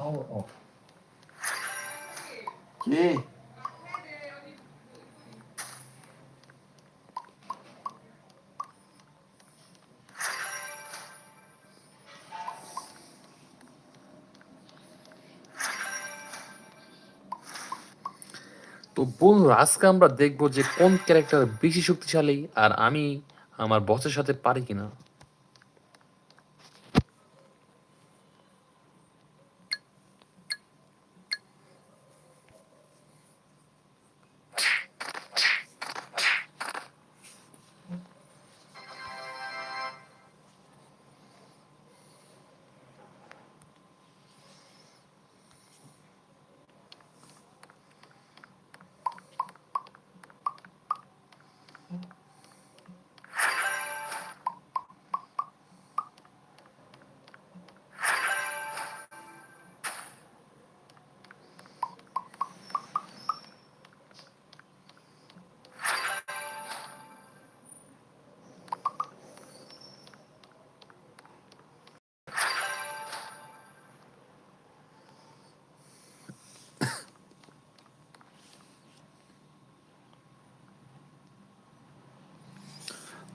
power off. কে তো বন্ধুরা আজকে আমরা দেখব যে কোন ক্যারেক্টার বেশি শক্তিশালী আর আমি আমার বসের সাথে পারি কিনা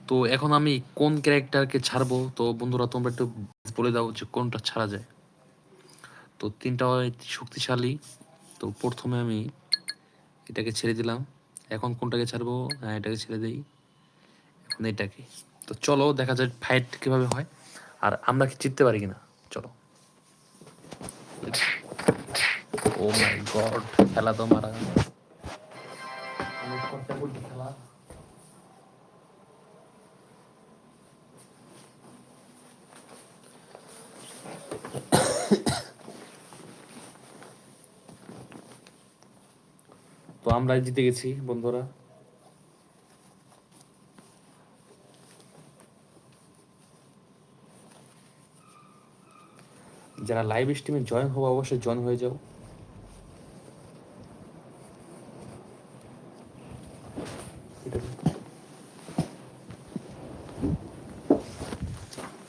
তো এখন আমি কোন ক্যারেক্টারকে ছাড়বো? তো বন্ধুরা, তোমরা একটু বলে দাও যে কোনটা ছাড়া যায়। তো তিনটা শক্তিশালী। তো প্রথমে আমি এটাকে ছেড়ে দিলাম। এখন কোনটাকে ছাড়বো? হ্যাঁ এটাকে ছেড়ে দিই। এখন এটাকে। তো চলো, দেখা যায় ফাইট কীভাবে হয়। আর আমরা কি জিততে পারি কিনা? চলো। ও মাই গড খেলা তো মারা তো আমরা জিতে গেছি, বন্ধুরা। যারা লাইভ স্ট্রিমে জয়েন হব, অবশ্যই জয়েন হয়ে যাও।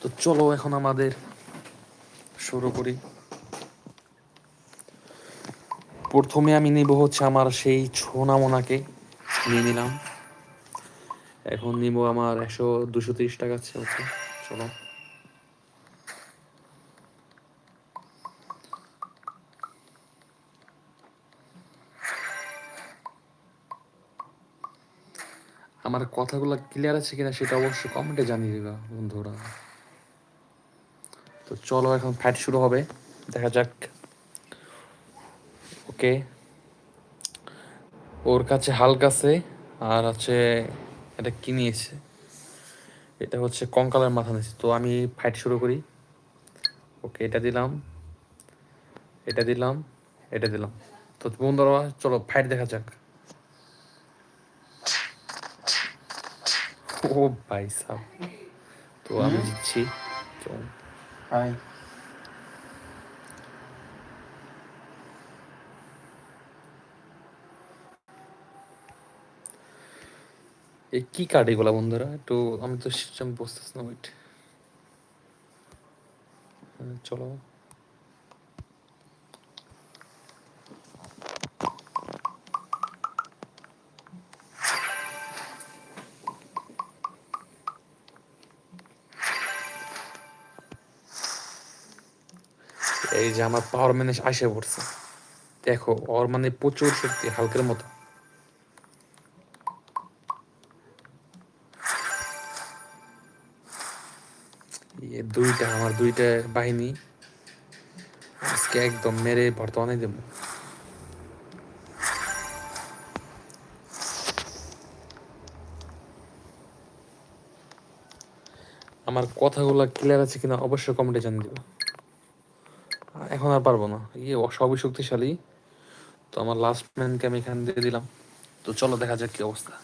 তো চলো এখন আমাদের শুরু করি। প্রথমে আমি নিব হচ্ছে আমার সেই ছোনামোনাকে নিয়ে নিলাম। এখন নিব আমার একশো দুশো তিরিশ টাকা হচ্ছে চলো আমার কথাগুলো ক্লিয়ার আছে কিনা সেটা অবশ্যই কমেন্টে জানিয়ে দিবা বন্ধুরা। তো চলো এখন ফাইট শুরু হবে। দেখা যাক। ওকে ওর কাছে হালক আছে, আর হচ্ছে এটা কি নিয়েছে? এটা হচ্ছে কঙ্কালের মাথা নিয়েছে। তো আমি ফাইট শুরু করি। ওকে এটা দিলাম। এটা দিলাম। এটা দিলাম। তো বন্ধুরা, চলো ফাইট দেখা যাক। ও ভাই সাহ তো আমি জিতছি। হাই কি কাটে গোলা বন্ধুরা? একটু আমি তো বুঝতেছি না ওইট চলো। এই যে আমার পাওয়ার ম্যানে আসে পড়ছে। দেখো, ওর মানে প্রচুর শক্তি, হালকের মতো। দুইটা, আমার দুইটা বাহিনী আজকে একদম মেরে বর্তমানে দেব। আমার কথাগুলো ক্লিয়ার আছে কিনা অবশ্যই কমেন্টে জানিয়ে দিবা। এখন আর পারব না। ইয়ে সবই শক্তিশালী। তো আমার লাস্ট ম্যানকে আমি এখান দিয়ে দিলাম। তো চলো দেখা যাক কি অবস্থা।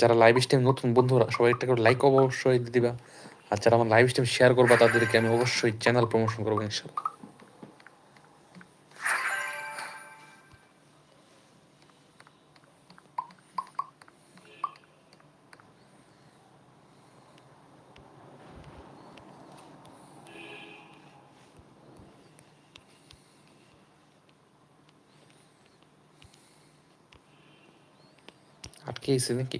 যারা লাইভ স্ট্রিম নতুন বন্ধুরা সবাই একটা করে লাইক অবশ্যই দিবা। আর যারা আমার লাইভ স্ট্রিম শেয়ার করবা, তাদেরকে আমি অবশ্যই চ্যানেল প্রমোশন করব ইনশাল্লাহ। কেসে নাকি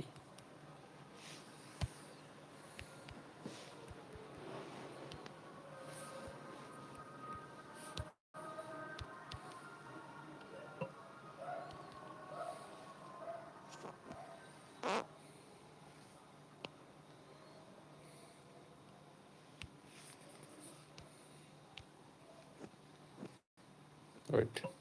Right.